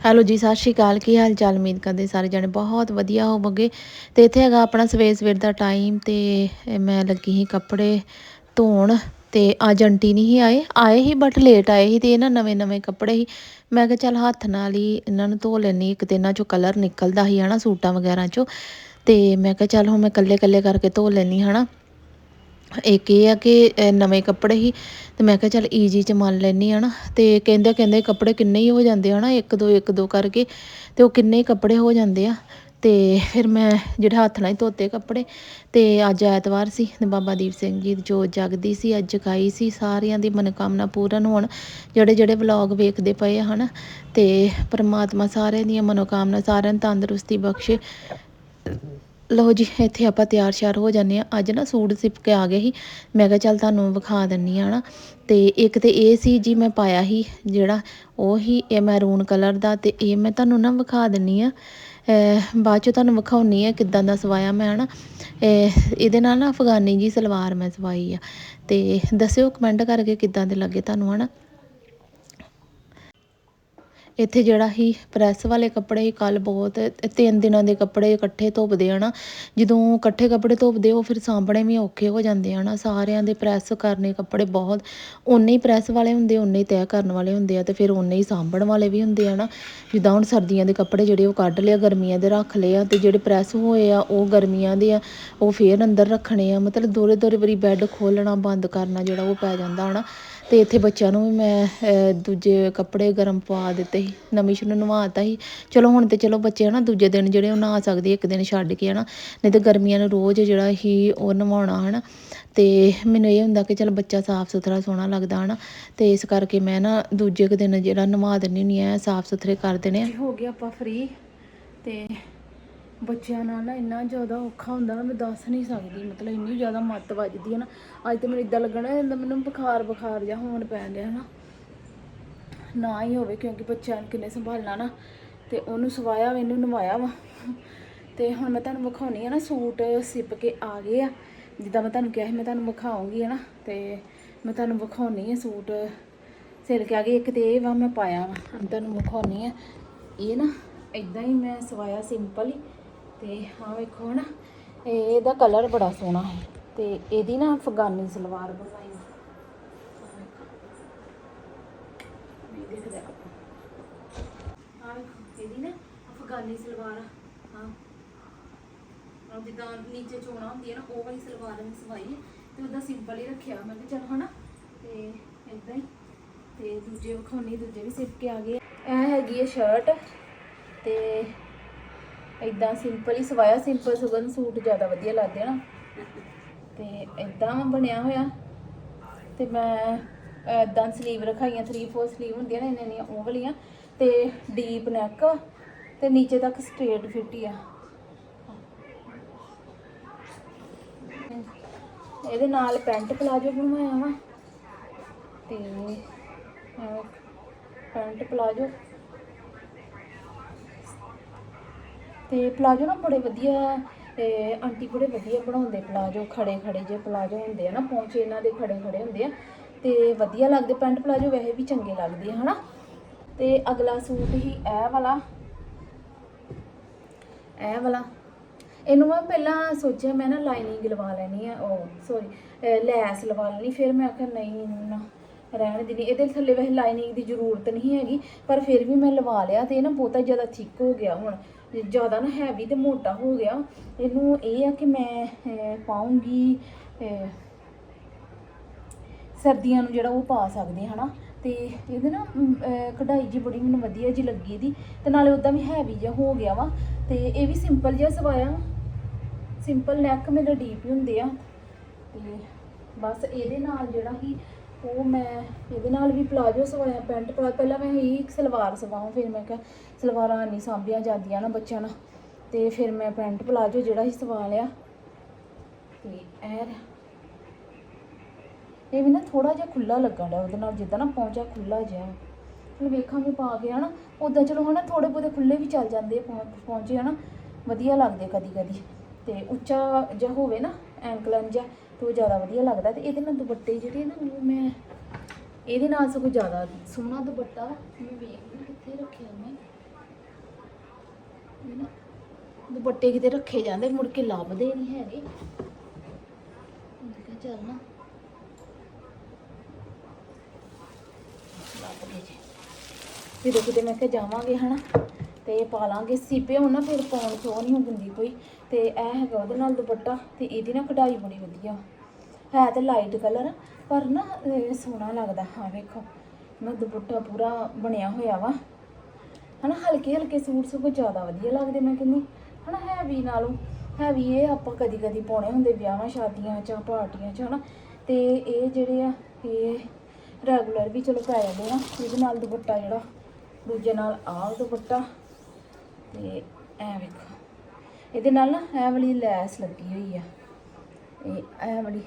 Hello ਜੀ, ਸਤਿ ਸ਼੍ਰੀ ਅਕਾਲ। ਕੀ ਹਾਲ ਚਾਲ ਉਮੀਦ ਕਰਦੇ ਸਾਰੇ ਜਣੇ ਬਹੁਤ ਵਧੀਆ ਹੋਵੋਗੇ। ਤੇ ਇੱਥੇ ਹੈਗਾ ਆਪਣਾ ਸਵੇਰ ਸਵੇਰ ਦਾ ਟਾਈਮ ਤੇ ਮੈਂ ਲੱਗੀ ਸੀ ਕੱਪੜੇ ਧੋਣ ਤੇ ਅੱਜ ਆਂਟੀ ਨਹੀਂ ਸੀ ਆਏ। ਆਏ ਹੀ ਬਟ ਲੇਟ ਆਏ ਸੀ ਤੇ ਇਹ ਨਾ ਨਵੇਂ ਨਵੇਂ ਕੱਪੜੇ ਹੀ ਮੈਂ ਕਿਹਾ ਚੱਲ ਹੱਥ ਨਾਲ ਹੀ ਇਹਨਾਂ ਨੂੰ ਧੋ ਲੈਣੀ ਇੱਕ ਤੇ ਇਹਨਾਂ ਚੋਂ ਕਲਰ ਨਿਕਲਦਾ ਸੀ ਹਨਾ ਸੂਟਾਂ ਵਗੈਰਾ ਚੋਂ। ਤੇ ਮੈਂ ਕਿਹਾ ਚੱਲ ਹੁਣ ਮੈਂ ਕੱਲੇ ਕੱਲੇ ਕਰਕੇ ਧੋ ਲੈਣੀ ਹਨਾ। ਇੱਕ ਇਹ ਆ ਕਿ ਨਵੇਂ ਕੱਪੜੇ ਹੀ, ਤੇ ਮੈਂ ਕਿਹਾ ਚੱਲ ਈਜੀ ਚ ਮੰਨ ਲੈਣੀ ਆ ਨਾ, ਤੇ ਕਹਿੰਦੇ ਕਹਿੰਦੇ ਕੱਪੜੇ ਕਿੰਨੇ ਹੀ ਹੋ ਜਾਂਦੇ ਆ ਨਾ, ਇੱਕ ਦੋ ਇੱਕ ਦੋ ਕਰਕੇ, ਤੇ ਉਹ ਕਿੰਨੇ ਹੀ ਕੱਪੜੇ ਹੋ ਜਾਂਦੇ ਆ, ਤੇ ਫਿਰ ਮੈਂ ਜਿਹੜੇ ਹੱਥ ਨਾਲ ਹੀ ਧੋਤੇ ਕੱਪੜੇ, ਤੇ ਅੱਜ ਐਤਵਾਰ ਸੀ, ਤੇ ਬਾਬਾ ਦੀਪ ਸਿੰਘ ਜੀ ਜੋ ਜਗਦੀ ਸੀ, ਅੱਜ ਜਗਾਈ ਸੀ, ਸਾਰਿਆਂ ਦੀ ਮਨੋਕਾਮਨਾ ਪੂਰਨ ਹੋਣ, ਜਿਹੜੇ ਜਿਹੜੇ ਵਲੌਗ ਵੇਖਦੇ ਪਏ ਆ, ਹਨਾ, ਤੇ ਪਰਮਾਤਮਾ ਸਾਰਿਆਂ ਦੀਆਂ ਮਨੋਕਾਮਨਾ, ਸਾਰਿਆਂ ਨੂੰ ਤੰਦਰੁਸਤੀ ਬਖਸ਼ੇ। ਲਓ ਜੀ, ਇੱਥੇ ਆਪਾਂ ਤਿਆਰ ਸ਼ਿਆਰ ਹੋ ਜਾਂਦੇ ਆ ਅੱਜ ਨਾ ਸੂਟ ਸਿਪ ਕੇ ਆ ਗਏ ਸੀ। ਮੈਂ ਕਿਹਾ ਚੱਲ ਤੁਹਾਨੂੰ ਵਿਖਾ ਦਿੰਨੀ ਆ ਨਾ ਤੇ ਇੱਕ ਤੇ ਇਹ ਸੀ ਜੀ, ਮੈਂ ਪਾਇਆ ਸੀ ਜਿਹੜਾ ਉਹ ਹੀ ਇਹ ਮੈਰੂਨ ਕਲਰ ਦਾ ਤੇ ਇਹ ਮੈਂ ਤੁਹਾਨੂੰ ਨਾ ਵਿਖਾ ਦਿੰਨੀ ਆ। ਬਾਅਦ ਚ ਤੁਹਾਨੂੰ ਵਿਖਾਉਣੀ ਆ ਕਿੱਦਾਂ ਦਾ ਸਵਾਇਆ ਮੈਂ ਹਨਾ। ਇਹ- ਇਹਦੇ ਨਾਲ ਨਾ ਅਫਗਾਨੀ ਜੀ ਸਲਵਾਰ ਮੈਂ ਸਵਾਈ ਆ। ਤੇ ਦੱਸਿਓ ਕਮੈਂਟ ਕਰਕੇ ਕਿੱਦਾਂ ਦੇ ਲੱਗੇ ਤੁਹਾਨੂੰ ਹਨਾ। ਇੱਥੇ ਜਿਹੜਾ ਹੀ ਪ੍ਰੈਸ ਵਾਲੇ ਕੱਪੜੇ ਹੀ ਕੱਲ ਬਹੁਤ ਤਿੰਨ ਦਿਨਾਂ ਦੇ ਕੱਪੜੇ ਇਕੱਠੇ ਧੋਪਦੇ ਆ ਨਾ, ਜਦੋਂ ਇਕੱਠੇ ਕੱਪੜੇ ਧੋਪਦੇ ਉਹ ਫਿਰ ਸਾਂਭਣੇ ਵੀ ਔਖੇ ਹੋ ਜਾਂਦੇ ਆ ਨਾ, ਸਾਰਿਆਂ ਦੇ ਪ੍ਰੈਸ ਕਰਨੇ ਕੱਪੜੇ ਬਹੁਤ ਉਨੇ ਹੀ ਪ੍ਰੈਸ ਵਾਲੇ ਹੁੰਦੇ ਉਨੇ ਹੀ ਤੈਅ ਕਰਨ ਵਾਲੇ ਹੁੰਦੇ ਆ ਤੇ ਫਿਰ ਉਨੇ ਹੀ ਸਾਂਭਣ ਵਾਲੇ ਵੀ ਹੁੰਦੇ ਆ ਨਾ, ਜਿੱਦਾਂ ਹੁਣ ਸਰਦੀਆਂ ਦੇ ਕੱਪੜੇ ਜਿਹੜੇ ਉਹ ਕੱਢ ਲਿਆ ਗਰਮੀਆਂ ਦੇ ਰੱਖ ਲਏ ਆ ਤੇ ਜਿਹੜੇ ਪ੍ਰੈਸ ਹੋਏ ਆ ਉਹ ਗਰਮੀਆਂ ਦੇ ਆ, ਉਹ ਫੇਰ ਅੰਦਰ ਰੱਖਣੇ ਆ, ਮਤਲਬ ਦੋਰੇ ਦੋਰੇ ਵਾਰੀ ਬੈੱਡ ਖੋਲਣਾ ਬੰਦ ਕਰਨਾ ਜਿਹੜਾ ਉਹ ਪੈ ਜਾਂਦਾ ਹਨਾ, ਤੇ ਇੱਥੇ ਬੱਚਿਆਂ ਨੂੰ ਵੀ ਮੈਂ ਦੂਜੇ ਕੱਪੜੇ ਗਰਮ ਪਵਾ ਦਿੱਤੇ ਸੀ ਨਮਿਸ਼ ਨੂੰ ਨਵਾਤਾ ਸੀ। ਚਲੋ ਹੁਣ ਤੇ ਚਲੋ ਬੱਚੇ ਹਨਾ ਦੂਜੇ ਦਿਨ ਜਿਹੜੇ ਉਹ ਨਹਾ ਸਕਦੇ ਇੱਕ ਦਿਨ ਛੱਡ ਕੇ ਹਨਾ। ਨਹੀਂ ਤੇ ਗਰਮੀਆਂ ਨੂੰ ਰੋਜ਼ ਜਿਹੜਾ ਹੀ ਉਹ ਨਵਾਉਣਾ ਹਨਾ। ਤੇ ਮੈਨੂੰ ਇਹ ਹੁੰਦਾ ਕਿ ਚਲ ਬੱਚਾ ਸਾਫ਼ ਸੁਥਰਾ ਸੋਹਣਾ ਲੱਗਦਾ ਹਨਾ। ਤੇ ਇਸ ਕਰਕੇ ਮੈਂ ਨਾ ਦੂਜੇ ਕੁ ਦਿਨ ਜਿਹੜਾ ਨਵਾ ਦਿੰਦੀ ਹੁੰਦੀ ਆ ਸਾਫ਼ ਸੁਥਰੇ ਕਰ ਦੇਣੇ ਆ। ਹੋ ਗਿਆ ਆਪਾਂ ਫ੍ਰੀ ਤੇ ਬੱਚਿਆਂ ਨਾਲ ਨਾ ਇੰਨਾ ਜ਼ਿਆਦਾ ਔਖਾ ਹੁੰਦਾ ਨਾ, ਮੈਂ ਦੱਸ ਨਹੀਂ ਸਕਦੀ। ਮਤਲਬ ਇੰਨੀ ਜ਼ਿਆਦਾ ਮੱਤ ਵੱਜਦੀ ਹੈ ਨਾ। ਅੱਜ ਤੇ ਮੈਨੂੰ ਇਦਾਂ ਲੱਗਣਾ ਜਿੱਦਾਂ ਮੈਨੂੰ ਬੁਖਾਰ ਬੁਖਾਰ ਜਿਹਾ ਹੋਣ ਪੈਣ ਡਿਆ ਨਾ ਨਾ ਹੀ ਹੋਵੇ ਕਿਉਂਕਿ ਬੱਚਿਆਂ ਨੂੰ ਕਿੰਨੇ ਸੰਭਾਲਣਾ ਨਾ, ਤੇ ਉਹਨੂੰ ਸਵਾਇਆ ਵਾ, ਇਹਨੂੰ ਨਵਾਇਆ ਵਾ। ਤੇ ਹੁਣ ਮੈਂ ਤੁਹਾਨੂੰ ਵਿਖਾਉਣੀ ਆ ਨਾ ਸੂਟ ਸਿਪ ਕੇ ਆ ਗਏ ਆ। ਜਿੱਦਾਂ ਮੈਂ ਤੁਹਾਨੂੰ ਕਿਹਾ ਸੀ, ਮੈਂ ਤੁਹਾਨੂੰ ਵਿਖਾਉਂਗੀ ਹੈ ਨਾ ਤੇ ਮੈਂ ਤੁਹਾਨੂੰ ਵਿਖਾਉਣੀ ਆ ਸੂਟ। ਸਿਲ ਕੇ ਆ ਗਏ, ਇੱਕ ਤੇ ਇਹ ਵਾ, ਮੈਂ ਪਾਇਆ ਵਾ। ਹੁਣ ਤੁਹਾਨੂੰ ਵਿਖਾਉਣੀ ਆ। ਇਹ ਨਾ ਇਦਾਂ ਹੀ ਮੈਂ ਸਵਾਇਆ ਸਿੰਪਲ ਹੀ। ਤੇ ਹਾਂ ਵੇਖੋ ਨਾ ਇਹ ਇਹਦਾ ਕਲਰ ਬੜਾ ਸੋਹਣਾ ਹੈ। ਤੇ ਇਹਦੀ ਨਾ ਅਫਗਾਨੀ ਸਲਵਾਰ ਬਣਾਈ ਨਹੀਂ ਦਿਖਦਾ ਹਾਂ ਵੇਖੋ, ਇਹਦੀ ਨਾ ਅਫਗਾਨੀ ਸਲਵਾਰ, ਹਾਂ। ਉਹ ਜਿੱਦਾਂ ਨੀਚੇ ਚੋਣਾ ਹੁੰਦੀ ਹੈ ਨਾ, ਉਹ ਵਾਲੀ ਸਲਵਾਰ ਮੈਂ ਸਵਾਈ ਹੈ। ਤੇ ਉਹਦਾ ਸਿੰਪਲ ਹੀ ਰੱਖਿਆ। ਮੈਂ ਕਿਹਾ ਚਲ ਹਨਾ, ਤੇ ਇਦਾਂ ਹੀ। ਤੇ ਦੂਜੇ ਵਿਖਾਉਣੀ, ਦੂਜੇ ਵੀ ਸਿੱਪ ਕੇ ਆ ਗਏ। ਇਹ ਹੈਗੀ ਹੈ ਸ਼ਰਟ ਤੇ ਇਦਾਂ ਸਿੰਪਲ ਹੀ ਸਵਾਇਆ। ਸਿੰਪਲ ਸੁਗਨ ਸੂਟ ਜ਼ਿਆਦਾ ਵਧੀਆ ਲੱਗਦੇ ਨਾ। ਤੇ ਇਦਾਂ ਬਣਿਆ ਹੋਇਆ। ਤੇ ਮੈਂ ਇਦਾਂ ਸਲੀਵ ਰਖਾਈਆਂ 3 4 ਸਲੀਵ ਹੁੰਦੀਆਂ ਨੇ ਇੰਨੀਆਂ ਇੰਨੀਆਂ ਉਹ ਵਾਲੀਆਂ। ਤੇ ਡੀਪ ਨੈਕ ਤੇ ਨੀਚੇ ਤੱਕ ਸਟ੍ਰੇਟ ਫਿਟ ਹੀ ਆ। ਇਹਦੇ ਨਾਲ ਪੈਂਟ ਪਲਾਜੋ ਬਣਵਾਇਆ ਵਾ। ਤੇ ਪੈਂਟ ਪਲਾਜੋ। ਤੇ ਪਲਾਜੋ ਨਾ ਬੜੇ ਵਧੀਆ, ਤੇ ਆਂਟੀ ਬੜੇ ਵਧੀਆ ਬਣਾਉਂਦੇ ਪਲਾਜੋ ਖੜੇ ਖੜੇ ਜੇ ਪਲਾਜੋ ਹੁੰਦੇ ਆ ਨਾ, ਪੌਂਚੇ ਇਹਨਾਂ ਦੇ ਖੜੇ ਖੜੇ ਹੁੰਦੇ ਆ। ਤੇ ਵਧੀਆ ਲੱਗਦੇ ਪੈਂਟ ਪਲਾਜੋ, ਵੈਸੇ ਵੀ ਚੰਗੇ ਲੱਗਦੇ ਆ, ਹਨਾ। ਤੇ ਅਗਲਾ ਸੂਟ ਹੀ ਇਹ ਵਾਲਾ। ਇਹ ਵਾਲਾ। ਇਹਨੂੰ ਮੈਂ ਪਹਿਲਾਂ ਸੋਚਿਆ, ਮੈਂ ਨਾ ਲਾਈਨਿੰਗ ਲਵਾ ਲੈਣੀ ਆ, ਉਹ ਸੌਰੀ ਲੈਸ ਲਵਾ ਲੈਣੀ, ਫਿਰ ਮੈਂ ਆਖਿਆ, ਨਹੀਂ ਨਾ ਰਹਿਣ ਦੇਣੀ। ਇਹਦੇ ਥੱਲੇ ਵੈਸੇ ਲਾਈਨਿੰਗ ਦੀ ਜ਼ਰੂਰਤ ਨਹੀਂ ਹੈਗੀ, ਪਰ ਫਿਰ ਵੀ ਮੈਂ ਲਵਾ ਲਿਆ ਤੇ ਇਹ ਨਾ ਬਹੁਤਾ ਜ਼ਿਆਦਾ ਥਿੱਕ ਹੋ ਗਿਆ ਹੁਣ। ਜ਼ਿਆਦਾ ਨਾ ਹੈਵੀ ਤੇ ਮੋਟਾ ਹੋ ਗਿਆ। ਇਹਨੂੰ ਇਹ ਆ ਕਿ ਮੈਂ ਪਾਉਂਗੀ ਸਰਦੀਆਂ ਨੂੰ ਜਿਹੜਾ ਉਹ ਪਾ ਸਕਦੇ ਹਾਂ ਹਨਾ? ਤੇ ਇਹਦੇ ਨਾ ਕਢਾਈ ਜੀ ਬੜੀ ਮੈਨੂੰ ਵਧੀਆ ਜੀ ਲੱਗੀ ਦੀ ਤੇ ਨਾਲੇ ਉਦਾਂ ਵੀ ਹੈਵੀ ਜਿਹਾ ਹੋ ਗਿਆ ਵਾ। ਤੇ ਇਹ ਵੀ ਸਿੰਪਲ ਜਿਹਾ ਸਵਾਇਆ। ਸਿੰਪਲ ਨੈਕ ਮੇਰੇ ਡੀਪ ਹੀ ਹੁੰਦੇ ਆ। ਤੇ ਬਸ ਇਹਦੇ ਨਾਲ ਜਿਹੜਾ ਹੀ ਉਹ ਮੈਂ ਇਹਦੇ ਨਾਲ ਵੀ ਪਲਾਜੋ ਸਵਾਇਆ, ਪੈਂਟ ਪਲਾ ਪਹਿਲਾਂ ਮੈਂ ਹੀ ਸਲਵਾਰ ਸਵਾਉਂ ਫਿਰ ਮੈਂ ਕਿਹਾ, ਸਲਵਾਰਾਂ ਨਹੀਂ ਸਾਂਭੀਆਂ ਜਾਂਦੀਆਂ ਨਾ ਬੱਚਿਆਂ ਨਾਲ। ਤੇ ਫਿਰ ਮੈਂ ਪੈਂਟ ਪਲਾਜੋ ਜਿਹੜਾ ਹੀ ਸਵਾ ਲਿਆ। ਤੇ ਇਹ ਇਹ ਵੀ ਨਾ ਥੋੜਾ ਜਿਹਾ ਖੁੱਲਾ ਲੱਗਣ ਡਿਆ ਉਹਦੇ ਨਾਲ, ਜਿੱਦਾਂ ਨਾ ਪਹੁੰਚਾ ਖੁੱਲਾ ਜਿਹਾ। ਹੁਣ ਵੇਖਾਂਗੇ ਪਾ ਕੇ ਹਨਾ ਉਦਾਂ ਚਲੋ ਹਨਾ ਥੋੜੇ ਬਹੁਤੇ ਖੁੱਲੇ ਵੀ ਚੱਲ ਜਾਂਦੇ ਆ ਪਹੁੰ- ਪਹੁੰਚੇ ਹਨਾ, ਵਧੀਆ ਲੱਗਦੇ ਕਦੀ ਕਦੀ ਤੇ ਉੱਚਾ ਜਿਹਾ ਹੋਵੇ ਨਾ ਐਂਕਲਨ ਜਿਹਾ, ਤੇ ਉਹ ਜ਼ਿਆਦਾ ਵਧੀਆ ਲੱਗਦਾ। ਤੇ ਇਹਦੇ ਨਾਲ ਦੁਪੱਟੇ ਜਿਹੜੇ ਨਾ, ਉਹ ਮੈਂ ਇਹਦੇ ਨਾਲ ਸਗੋਂ ਜ਼ਿਆਦਾ ਸੋਹਣਾ ਦੁਪੱਟਾ ਮੈਂ ਵੇਖਦੀ ਕਿੱਥੇ ਰੱਖਿਆ ਮੈਂ। ਦੁਪੱਟੇ ਕਿਤੇ ਰੱਖੇ ਜਾਂਦੇ, ਮੁੜ ਕੇ ਲੱਭਦੇ ਨਹੀਂ ਹੈਗੇ। ਮੈਂ ਕਿਹਾ ਚੱਲ ਨਾ ਲੱਭ ਗਏ ਜੀ ਜਦੋਂ ਕਿਤੇ ਮੈਂ ਕਿਹਾ ਜਾਵਾਂਗੇ ਹਨਾ, ਤੇ ਪਾ ਲਾਂਗੇ ਸੀਪੇ ਹੁਣ ਨਾ ਫਿਰ ਪਾਉਣ ਚੋਂ ਨਹੀਂ ਹੁੰਦੀ ਕੋਈ, ਤੇ ਇਹ ਹੈਗਾ ਉਹਦੇ ਨਾਲ ਦੁਪੱਟਾ, ਤੇ ਇਹਦੀ ਨਾ ਕਢਾਈ ਬੜੀ ਵਧੀਆ। ਹੈ ਤੇ ਲਾਈਟ ਕਲਰ ਪਰ ਨਾ ਸੋਹਣਾ ਲੱਗਦਾ, ਹਾਂ ਵੇਖੋ। ਨਾ ਦੁਪੱਟਾ ਪੂਰਾ ਬਣਿਆ ਹੋਇਆ ਵਾ। ਹਨਾ, ਹਲਕੇ ਹਲਕੇ ਸੂਟ ਸਗੋਂ ਜ਼ਿਆਦਾ ਵਧੀਆ ਲੱਗਦੇ ਮੈਂ ਕਹਿੰਦੀ। ਹਨਾ ਹੈਵੀ ਨਾਲੋਂ ਹੈਵੀ ਇਹ ਆਪਾਂ ਕਦੀ ਕਦੀ ਪਾਉਣੇ ਹੁੰਦੇ ਵਿਆਹਾਂ ਸ਼ਾਦੀਆਂ 'ਚ, ਪਾਰਟੀਆਂ 'ਚ, ਹਨਾ। ਤੇ ਇਹ ਜਿਹੜੇ ਆ, ਇਹ ਰੈਗੂਲਰ ਵੀ ਚਲੋ ਪੈ ਜਾਂਦੇ ਆ ਇਹਦੇ ਨਾਲ ਦੁਪੱਟਾ ਜਿਹੜਾ ਦੂਜੇ ਨਾਲ ਆਹ ਦੁਪੱਟਾ ਤੇ ਐ ਵੇਖੋ। ਇਹਦੇ ਨਾਲ ਨਾ ਇਹ ਵਾਲੀ ਲੈਸ ਲੱਗੀ ਹੋਈ ਆ। ਇਹ ਇਹ ਵਾਲੀ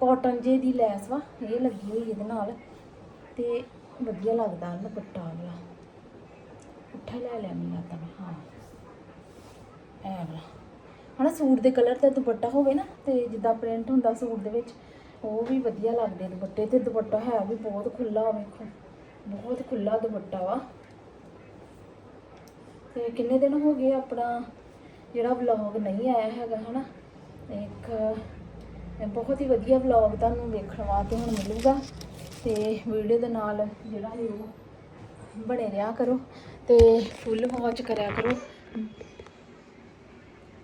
ਕਾਟਨ ਜੇ ਦੀ ਲੈਸ ਵਾ, ਇਹ ਲੱਗੀ ਹੋਈ ਇਹਦੇ ਨਾਲ ਤੇ ਵਧੀਆ ਲੱਗਦਾ ਦੁਪੱਟਾ ਵਾਲਾ। ਉੱਠਾ ਲੈ ਲਿਆ ਮੈਨੂੰ ਲੱਗਦਾ ਮੈਂ, ਹਾਂ। ਐ ਵਾਲਾ। ਹਨਾ ਸੂਟ ਦੇ ਕਲਰ ਤੇ ਦੁਪੱਟਾ ਹੋਵੇ ਨਾ ਤੇ ਜਿੱਦਾਂ ਪ੍ਰਿੰਟ ਹੁੰਦਾ ਸੂਟ ਦੇ ਵਿੱਚ, ਉਹ ਵੀ ਵਧੀਆ ਲੱਗਦੇ ਦੁਪੱਟੇ ਤੇ ਦੁਪੱਟਾ ਹੈ ਵੀ ਬਹੁਤ ਖੁੱਲਾ ਵੇਖੋ। ਬਹੁਤ ਖੁੱਲਾ ਦੁਪੱਟਾ ਵਾ। ਤੇ ਕਿੰਨੇ ਦਿਨ ਹੋ ਗਏ ਆਪਣਾ ਜਿਹੜਾ ਵਲੌਗ ਨਹੀਂ ਆਇਆ ਹੈਗਾ, ਹਨਾ? ਇੱਕ ਬਹੁਤ ਹੀ ਵਧੀਆ ਵਲੌਗ ਤੁਹਾਨੂੰ ਵੇਖਣ ਵਾਸਤੇ ਹੁਣ ਮਿਲੂਗਾ। ਤੇ ਵੀਡੀਓ ਦੇ ਨਾਲ ਜਿਹੜਾ ਹੈ ਉਹ ਬਣੇ ਰਿਹਾ ਕਰੋ ਤੇ ਫੁੱਲ ਵਾਚ ਕਰਿਆ ਕਰੋ।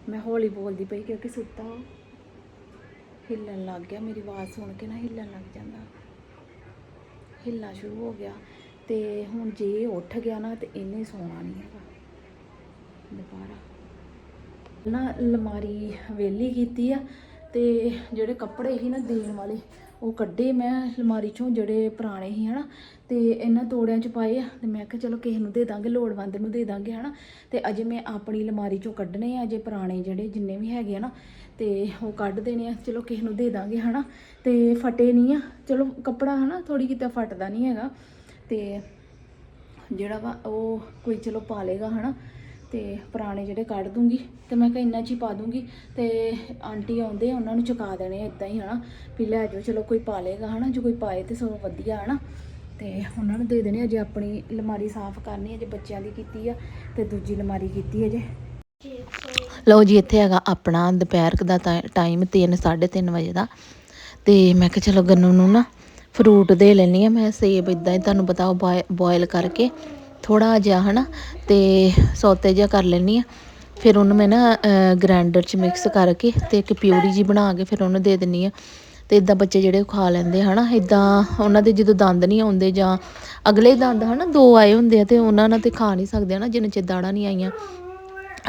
ਮੈਂ ਹੌਲੀ ਬੋਲਦੀ ਪਈ ਕਿਉਂਕਿ ਸੁੱਤਾ ਹਿੱਲਣ ਲੱਗ ਗਿਆ, ਮੇਰੀ ਆਵਾਜ਼ ਸੁਣ ਕੇ ਨਾ ਹਿੱਲਣ ਲੱਗ ਜਾਂਦਾ। ਹਿੱਲਣਾ ਸ਼ੁਰੂ ਹੋ ਗਿਆ ਤੇ ਹੁਣ ਜੇ ਉੱਠ ਗਿਆ ਨਾ ਤੇ ਇਹਨੇ ਸੌਣਾ ਨਹੀਂ ਹੈਗਾ। ਦੁਬਾਰਾ। ਨਾ ਲਮਾਰੀ ਵੇਲੀ ਕੀਤੀ ਆ ਤੇ ਜਿਹੜੇ ਕੱਪੜੇ ਸੀ ਨਾ ਦੇਣ ਵਾਲੇ ਉਹ ਕੱਢੇ ਮੈਂ ਅਲਮਾਰੀ ਚੋਂ ਜਿਹੜੇ ਪੁਰਾਣੇ ਸੀ, ਹਨਾ। ਤੇ ਇਹਨਾਂ ਤੋੜਿਆਂ ਚ ਪਾਏ ਆ ਤੇ ਮੈਂ ਕਿਹਾ ਚਲੋ ਕਿਸੇ ਨੂੰ ਦੇ ਦਾਂਗੇ, ਲੋੜਵੰਦ ਨੂੰ ਦੇ ਦਾਂਗੇ, ਹਨਾ। ਤੇ ਅਜੇ ਮੈਂ ਆਪਣੀ ਅਲਮਾਰੀ ਚੋਂ ਕੱਢਣੇ ਆ, ਅਜੇ ਪੁਰਾਣੇ ਜਿਹੜੇ ਜਿੰਨੇ ਵੀ ਹੈਗੇ ਆ ਨਾ, ਤੇ ਉਹ ਕੱਢ ਦੇਣੇ ਆ। ਚਲੋ ਕਿਸੇ ਨੂੰ ਦੇ ਦਾਂਗੇ, ਹਨਾ। ਤੇ ਫਟੇ ਨਹੀਂ ਆ। ਚਲੋ ਕੱਪੜਾ, ਹਨਾ ਥੋੜੀ ਕਿਤੇ ਫਟਦਾ ਨਹੀਂ ਹੈਗਾ। ਤੇ ਜਿਹੜਾ ਵਾ, ਉਹ ਕੋਈ ਚਲੋ ਪਾ ਲੇਗਾ ਹਨਾ। ਤੇ ਪੁਰਾਣੇ ਜਿਹੜੇ ਕੱਢ ਦੂੰਗੀ ਤੇ ਮੈਂ ਕਿਹਾ ਇੰਨਾ ਚ ਹੀ ਪਾ ਦੂੰਗੀ ਤੇ ਆਂਟੀ ਆਉਂਦੇ ਆ, ਉਹਨਾਂ ਨੂੰ ਚੁਕਾ ਦੇਣੇ ਇਦਾਂ ਹੀ, ਹਨਾ? ਵੀ ਲੈ ਜਾਓ, ਚਲੋ ਕੋਈ ਪਾ ਲੇਗਾ ਹਨਾ? ਜੇ ਕੋਈ ਪਾਏ ਤੇ ਸਗੋਂ ਵਧੀਆ, ਹਨਾ? ਤੇ ਉਹਨਾਂ ਨੂੰ ਦੇ ਦੇਣੇ ਅਜੇ ਆਪਣੀ ਅਲਮਾਰੀ ਸਾਫ਼ ਕਰਨੀ ਅਜੇ ਬੱਚਿਆਂ ਦੀ ਕੀਤੀ ਆ ਤੇ ਦੂਜੀ ਅਲਮਾਰੀ ਕੀਤੀ ਅਜੇ। ਲਓ ਜੀ, ਇੱਥੇ ਹੈਗਾ ਆਪਣਾ ਦੁਪਹਿਰ ਦਾ ਟਾਈਮ 3 3:30 ਵਜੇ ਦਾ। ਤੇ ਮੈਂ ਕਿਹਾ ਚਲੋ ਗੰਨੂ ਨੂੰ ਨਾ ਫਰੂਟ ਦੇ ਲੈਣੀ ਆ, ਮੈਂ ਸੇਬ ਇਦਾਂ ਹੀ ਤੁਹਾਨੂੰ ਪਤਾ ਉਹ ਬੋਇਲ ਕਰਕੇ। ਥੋੜਾ ਜਿਹਾ, ਹਨਾ, ਤੇ ਸੌਤੇ ਜਿਹਾ ਕਰ ਲੈਣੀ ਆ ਫਿਰ ਉਹਨੂੰ ਮੈਂ ਨਾ ਗ੍ਰਾਈਂਡਰ 'ਚ ਮਿਕਸ ਕਰਕੇ ਤੇ ਇੱਕ ਪਿਊਰੀ ਜੀ ਬਣਾ ਕੇ ਫਿਰ ਉਹਨੂੰ ਦੇ ਦਿੰਨੀ ਆ ਤੇ ਇਦਾਂ ਬੱਚੇ ਜਿਹੜੇ ਉਹ ਖਾ ਲੈਂਦੇ, ਹਨਾ ਇਦਾਂ ਉਹਨਾਂ ਦੇ ਜਦੋਂ ਦੰਦ ਨਹੀਂ ਆਉਂਦੇ ਜਾਂ ਅਗਲੇ ਦੰਦ, ਹਨਾ, ਦੋ ਆਏ ਹੁੰਦੇ ਆ ਤੇ ਉਹਨਾਂ ਨਾਲ ਤੇ ਖਾ ਨਹੀਂ ਸਕਦੇ, ਹਨਾ, ਜਿੰਨੇ ਚਿਰ ਦਾੜਾਂ ਨਹੀਂ ਆਈਆਂ।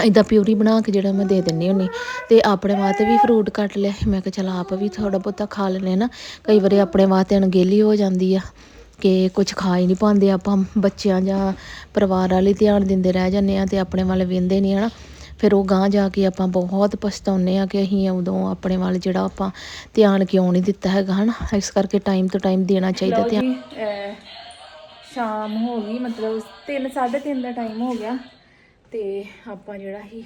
ਇਦਾਂ ਪਿਊਰੀ ਬਣਾ ਕੇ ਜਿਹੜਾ ਮੈਂ ਦੇ ਦਿੰਨੀ ਹੁੰਨੀ ਤੇ ਆਪਣੇ ਵਾਸਤੇ ਵੀ ਫਰੂਟ ਕੱਟ ਲਿਆ। ਮੈਂ ਕਿਹਾ ਚਲ ਆਪ ਵੀ ਥੋੜਾ ਬਹੁਤਾ ਖਾ ਲੈਣੇ ਨਾ ਕਈ ਵਾਰੀ ਆਪਣੇ ਵਾਸਤੇ ਅਣਗੇਲੀ ਹੋ ਜਾਂਦੀ ਆ। ਕਿ ਕੁਝ ਖਾ ਹੀ ਨਹੀਂ ਪਾਉਂਦੇ। ਆਪਾਂ ਬੱਚਿਆਂ ਜਾਂ ਪਰਿਵਾਰ ਵਾਲੇ ਧਿਆਨ ਦਿੰਦੇ ਰਹਿ ਜਾਂਦੇ ਆ ਤੇ ਆਪਣੇ ਵੱਲ ਵੇਂਦੇ ਨਹੀਂ ਹਨਾ। ਫਿਰ ਉਹ ਗਾਂ ਜਾ ਕੇ ਆਪਾਂ ਬਹੁਤ ਪਛਤਾਉਂਦੇ ਆ ਕਿ ਅਸੀਂ ਉਦੋਂ ਆਪਣੇ ਵੱਲ ਜਿਹੜਾ ਆਪਾਂ ਧਿਆਨ ਕਿਉਂ ਨਹੀਂ ਦਿੱਤਾ ਹੈਗਾ ਹਨਾ। ਇਸ ਕਰਕੇ ਟਾਈਮ ਤੋਂ ਟਾਈਮ ਦੇਣਾ ਚਾਹੀਦਾ ਧਿਆਨ। ਸ਼ਾਮ ਹੋ ਗਈ ਮਤਲਬ 3 3:30 ਦਾ ਟਾਈਮ ਹੋ ਗਿਆ। ਤੇ ਆਪਾਂ ਜਿਹੜਾ ਹੀ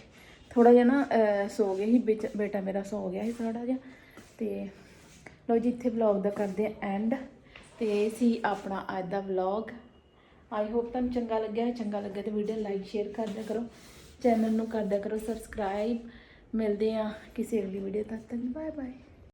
ਥੋੜਾ ਜਿਹਾ ਨਾ ਸੋ ਗਏ ਸੀ ਬੇਟਾ ਮੇਰਾ ਸੋ ਗਿਆ ਸੀ ਥੋੜਾ ਜਿਹਾ। ਤੇ ਲੋ ਜੀ ਇੱਥੇ ਵਲੌਗ ਦਾ ਕਰਦੇ ਆ ਐਂਡ ਤੇ ਸੀ ਆਪਣਾ ਅੱਜ ਦਾ ਵਲੌਗ ਆਈ ਹੋਪ ਤੁਹਾਨੂੰ ਚੰਗਾ ਲੱਗਿਆ ਹੈ ਚੰਗਾ ਲੱਗਿਆ ਤੇ ਵੀਡੀਓ ਲਾਈਕ ਸ਼ੇਅਰ ਕਰਦਿਆ ਕਰੋ। ਚੈਨਲ ਨੂੰ ਕਰਦਿਆ ਕਰੋ ਸਬਸਕ੍ਰਾਈਬ ਮਿਲਦੇ ਆ ਕਿਸੇ ਅਗਲੀ ਵੀਡੀਓ ਤੱਕ। ਤੱਕ ਬਾਏ ਬਾਏ